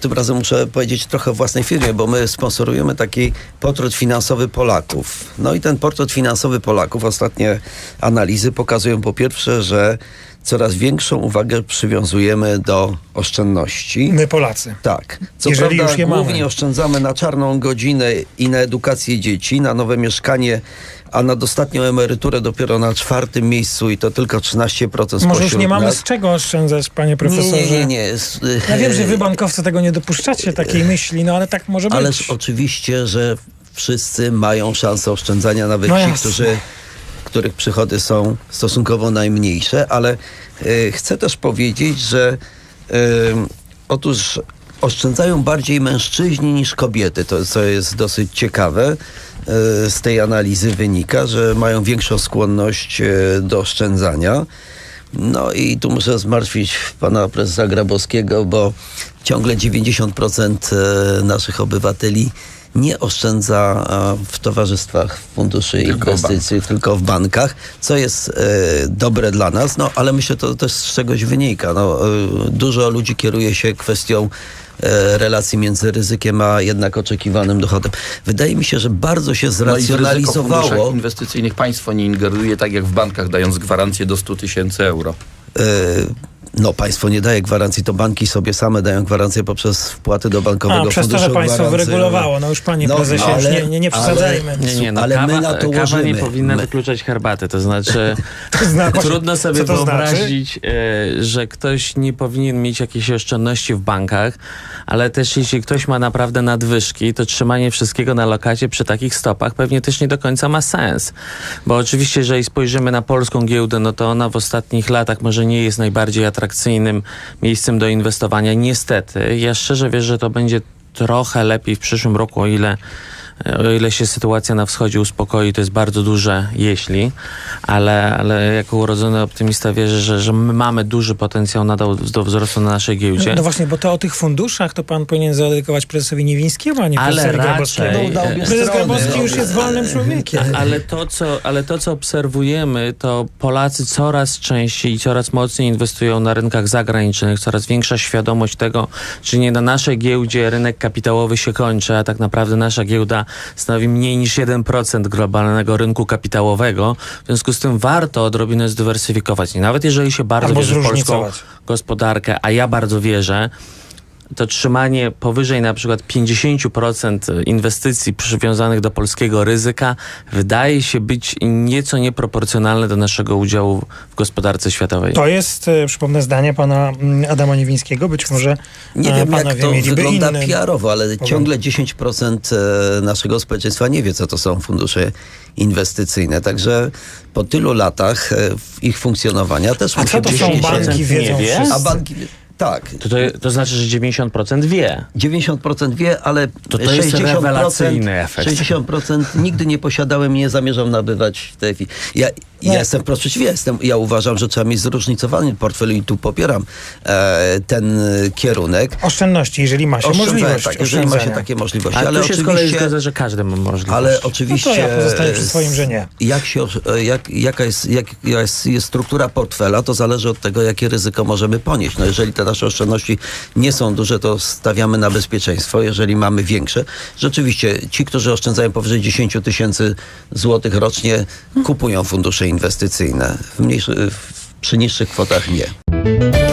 Tym razem muszę powiedzieć trochę o własnej firmie, bo my sponsorujemy taki portret finansowy Polaków. No i ten portret finansowy Polaków, ostatnie analizy pokazują po pierwsze, że coraz większą uwagę przywiązujemy do oszczędności. My Polacy. Tak. Co Jeżeli prawda już głównie mamy. oszczędzamy na czarną godzinę i na edukację dzieci, na nowe mieszkanie, a na dostatnią emeryturę dopiero na czwartym miejscu i to tylko 13% Może już nie mamy nas. z czego oszczędzać, panie profesorze. Nie, nie, nie. Ja wiem, że wy e, bankowcy tego nie dopuszczacie, takiej myśli, no ale tak może być. Ależ oczywiście, że wszyscy mają szansę oszczędzania, nawet No ci, jasne. którzy, których przychody są stosunkowo najmniejsze, ale e, chcę też powiedzieć, że e, otóż oszczędzają bardziej mężczyźni niż kobiety, to co jest dosyć ciekawe. E, Z tej analizy wynika, że mają większą skłonność do oszczędzania. No i tu muszę zmartwić pana prezesa Grabowskiego, bo ciągle 90% e, naszych obywateli nie oszczędza e, w towarzystwach funduszy Tylko w inwestycji, tylko w bankach, co jest e, dobre dla nas, no ale myślę, to też z czegoś wynika. No, e, dużo ludzi kieruje się kwestią relacji między ryzykiem a jednak oczekiwanym dochodem. Wydaje mi się, że bardzo się No i w zracjonalizowało. inwestycyjnych państwo nie ingeruje tak jak w bankach, dając gwarancję do 100 tysięcy euro. No, państwo nie daje gwarancji, to banki sobie same dają gwarancję poprzez wpłaty do bankowego A, przez to, że państwo wyregulowało. No już panie No, prezesie, już ale- nie, nie, nie przesadzajmy. ale- Nie, nie, no Ale kawa, my na to kawa nie powinna My- wykluczać herbaty. To znaczy, To znaczy- trudno sobie znaczy? wyobrazić, e, że ktoś nie powinien mieć jakiejś oszczędności w bankach, ale też jeśli ktoś ma naprawdę nadwyżki, to trzymanie wszystkiego na lokacie przy takich stopach pewnie też nie do końca ma sens. Bo oczywiście, jeżeli spojrzymy na polską giełdę, no to ona w ostatnich latach może nie jest najbardziej atrakcyjnym miejscem do inwestowania. Niestety. Ja szczerze wierzę, że to będzie trochę lepiej w przyszłym roku, o ile o ile się sytuacja na wschodzie uspokoi, to jest bardzo duże jeśli, ale, ale jako urodzony optymista wierzę, że, że my mamy duży potencjał nadal do wzrostu na naszej giełdzie. No właśnie, bo to o tych funduszach to pan powinien zadedykować prezesowi Niewińskiemu, a nie Ale prezesowi raczej- obie Prezes. Grabowski już jest wolnym człowiekiem. Ale to, co, ale to, co obserwujemy, to Polacy coraz częściej i coraz mocniej inwestują na rynkach zagranicznych, coraz większa świadomość tego, czy nie na naszej giełdzie rynek kapitałowy się kończy, a tak naprawdę nasza giełda stanowi mniej niż 1% globalnego rynku kapitałowego. W związku z tym warto odrobinę zdywersyfikować. I nawet jeżeli się bardzo Albo wierzy w polską gospodarkę, a ja bardzo wierzę, to trzymanie powyżej na przykład 50% inwestycji przywiązanych do polskiego ryzyka wydaje się być nieco nieproporcjonalne do naszego udziału w gospodarce światowej. To jest, e, przypomnę, zdanie pana mm, Adama Niewińskiego. Być może Nie e, wiem, jak to wygląda inny. PR-owo, ale ciągle 10% e, naszego społeczeństwa nie wie, co to są fundusze inwestycyjne. Także po tylu latach ich funkcjonowania też A co to są się- banki, nie wiedzą wie? wszyscy. A banki... Tak, To, to, to znaczy, że 90% wie. 90% wie, ale To to jest 60%, rewelacyjny efekt. 60% nigdy nie posiadałem i nie zamierzam nabywać w tej chwili. Ja, ja Nie. jestem wprost przeciwnie. Jestem, ja uważam, że trzeba mieć zróżnicowany portfel i tu popieram e, ten e, kierunek. Oszczędności, jeżeli ma się możliwość tak, jeżeli ma się takie możliwości. Ale ale tu się z kolei oczywiście, zgadza, że każdy ma możliwość. ale oczywiście... No to ja pozostaję przy swoim, że nie. Jak się, e, jak, jaka jest, jak, jest, jest struktura portfela, to zależy od tego, jakie ryzyko możemy ponieść. No jeżeli te nasze oszczędności nie są duże, to stawiamy na bezpieczeństwo. Jeżeli mamy większe, rzeczywiście ci, którzy oszczędzają powyżej 10 tysięcy złotych rocznie, kupują inwestycyjne. W mniejszy, w, przy niższych kwotach nie.